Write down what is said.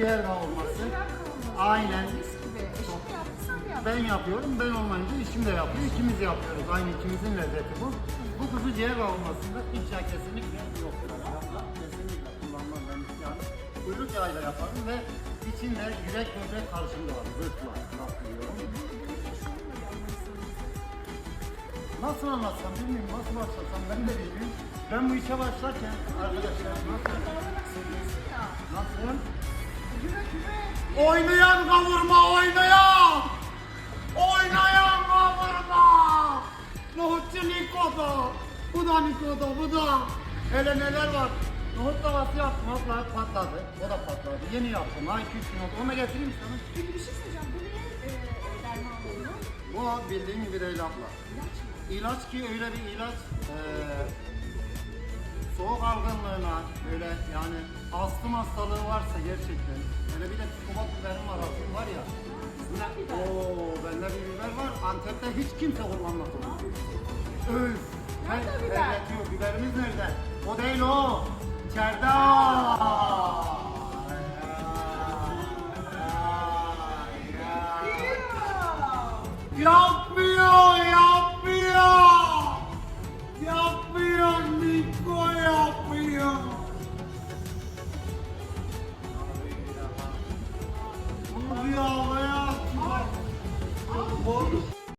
ciğer kavurması. Aynen. Ben yapıyorum, ben olmayınca işim de yapıyor. İkimiz yapıyoruz. Aynı ikimizin lezzeti bu. Bu kuzu ciğer kavurmasında hiç yağ kesinlikle yok. Yapma, Kesinlikle kullanmam ben yani. Kuyruk yağıyla yaparım ve içinde yürek böbrek karışımı da var. Zırhla yapıyorum. Nasıl anlatsam bilmiyorum, nasıl başlasam ben de bilmiyorum. Ben bu işe başlarken arkadaşlar nasıl? Nasıl? Oynayan kavurma oynayan! Oynayan kavurma! Nohutçu Niko'da! Bu da Niko'da, bu da! Hele neler var? Nohut tavası yaptım, abla patladı. O da patladı. Yeni yaptım, ha 2-3 gün oldu. Onu getireyim sana. Peki bir şey söyleyeceğim. Bu niye e, derman oluyor? Bu bildiğin gibi değil abla. İlaç ki öyle bir ilaç, eee soğuk algınlığına, böyle yani astım hastalığı varsa gerçekten, böyle bir de psikopat biberim var, atayım var ya. Ne? Oo, bende bir biber var, Antep'te hiç kimse kullanmaz onu. Öf! Nerede biber? Terletiyor, biberimiz nerede? O değil o! İçeride! Ya 할렐루야